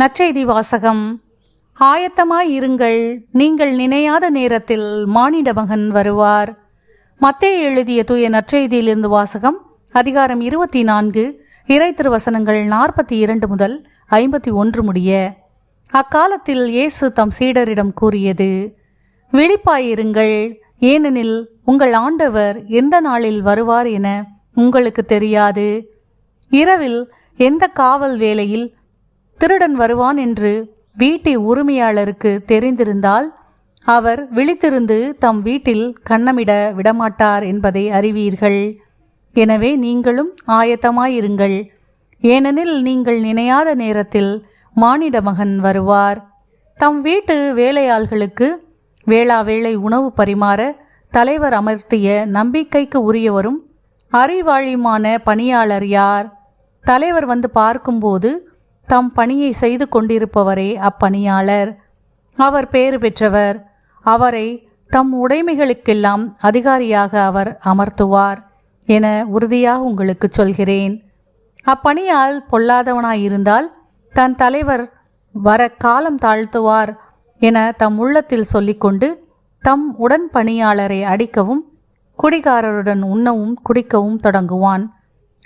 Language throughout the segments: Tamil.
நற்செய்தி வாசகம். ஆயத்தமாய் இருங்கள். நீங்கள் நினையாத நேரத்தில் மானிட மகன் வருவார். மத்தே எழுதிய தூய நற்செய்தியிலிருந்து வாசகம் அதிகாரம் இருபத்தி நான்கு இறை திருவசனங்கள் நாற்பத்தி இரண்டு முதல் ஐம்பத்தி ஒன்று முடிய. அக்காலத்தில் இயேசு தம் சீடரிடம் கூறியது விழிப்பாயிருங்கள். ஏனெனில் உங்கள் ஆண்டவர் எந்த நாளில் வருவார் என உங்களுக்கு தெரியாது. இரவில் எந்த காவல் வேளையில் திருடன் வருவான் என்று வீட்டு உரிமையாளருக்கு தெரிந்திருந்தால் அவர் விழித்திருந்து தம் வீட்டில் கண்ணமிட விடமாட்டார் என்பதை அறிவீர்கள். எனவே நீங்களும் ஆயத்தமாயிருங்கள். ஏனெனில் நீங்கள் நினையாத நேரத்தில் மானிட மகன் வருவார். தம் வீட்டு வேலையாள்களுக்கு வேளா வேளை உணவு பரிமாற தலைவர் அமர்த்திய நம்பிக்கைக்கு உரியவரும் அறிவாளியுமான பணியாளர் யார்? தலைவர் வந்து பார்க்கும்போது தம் பணியை செய்து கொண்டிருப்பவரே அப்பணியாளர். அவர் பேறு பெற்றவர். அவரை தம் உடைமைகளுக்கெல்லாம் அதிகாரியாக அவர் அமர்த்துவார் என உறுதியாக உங்களுக்கு சொல்கிறேன். அப்பணியால் பொல்லாதவனாயிருந்தால் தன் தலைவர் வர காலம் தாழ்த்துவார் என தம் உள்ளத்தில் சொல்லிக்கொண்டு தம் உடன் பணியாளரை அடிக்கவும் குடிகாரருடன் உண்ணவும் குடிக்கவும் தொடங்குவான்.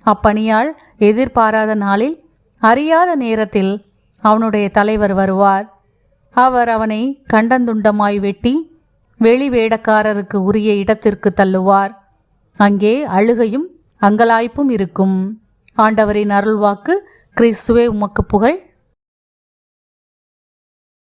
அப்பணியாள் எதிர்பாராத நாளில் அறியாத நேரத்தில் அவனுடைய தலைவர் வருவார். அவர் அவனை கண்டந்துண்டமாய் வெட்டி வெளி வேடக்காரருக்கு உரிய இடத்திற்கு தள்ளுவார். அங்கே அழுகையும் அங்கலாய்ப்பும் இருக்கும். ஆண்டவரின் அருள்வாக்கு கிறிஸ்துவே உமக்கு புகழ்.